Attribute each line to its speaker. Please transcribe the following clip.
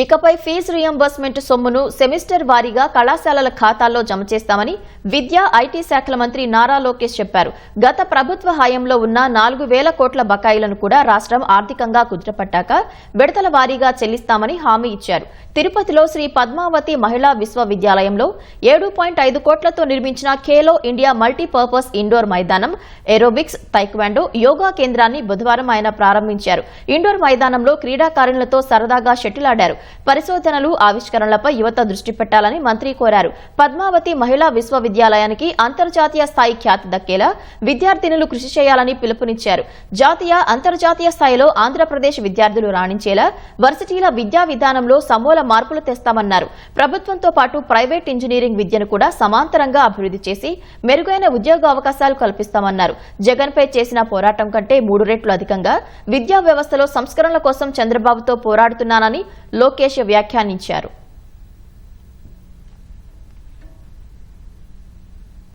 Speaker 1: ఇకపై fee reimbursement సొమ్మును semester వారీగా కళాశాలల ఖాతాల్లో జమ చేస్తామని విద్యా ఐటీ శాఖల మంత్రి నారా లోకేష్ చెప్పారు. గత ప్రభుత్వ హయాంలో ఉన్న నాలుగు వేల కోట్ల బకాయిలను కూడా రాష్ట్రం ఆర్థికంగా కుదుటపట్టాక విడతల వారీగా చెల్లిస్తామని హామీ ఇచ్చారు. తిరుపతిలో శ్రీ పద్మావతి మహిళా విశ్వవిద్యాలయంలో ఏడు పాయింట్ ఐదు కోట్లతో నిర్మించిన ఖేలో ఇండియా మల్టీపర్పస్ ఇండోర్ మైదానం ఏరోబిక్స్ తైక్వాండో యోగా కేంద్రాన్ని బుధవారం ఆయన ప్రారంభించారు. ఇండోర్ మైదానంలో క్రీడాకారులతో సరదాగా షటిల్ ఆడారు పరిశోధనలు ఆవిష్కరణలపై యువత దృష్టి పెట్టాలని మంత్రి కోరారు. పద్మావతి మహిళా విశ్వవిద్యాలయానికి అంతర్జాతీయ స్థాయి ఖ్యాతి దక్కేలా విద్యార్థినులు కృషి చేయాలని పిలుపునిచ్చారు. జాతీయ అంతర్జాతీయ స్థాయిలో ఆంధ్రప్రదేశ్ విద్యార్థులు రాణించేలా వర్సిటీల విద్యా విధానంలో సమూల మార్పులు తెస్తామన్నారు. ప్రభుత్వంతో పాటు ప్రైవేట్ ఇంజనీరింగ్ విద్యను కూడా సమాంతరంగా అభివృద్ధి చేసి మెరుగైన ఉద్యోగ అవకాశాలు కల్పిస్తామన్నారు. జగన్పై చేసిన పోరాటం కంటే మూడు రెట్లు అధికంగా విద్యా వ్యవస్థలో సంస్కరణల కోసం చంద్రబాబుతో పోరాడుతున్నానని లోకేష్ వ్యాఖ్యానించారు.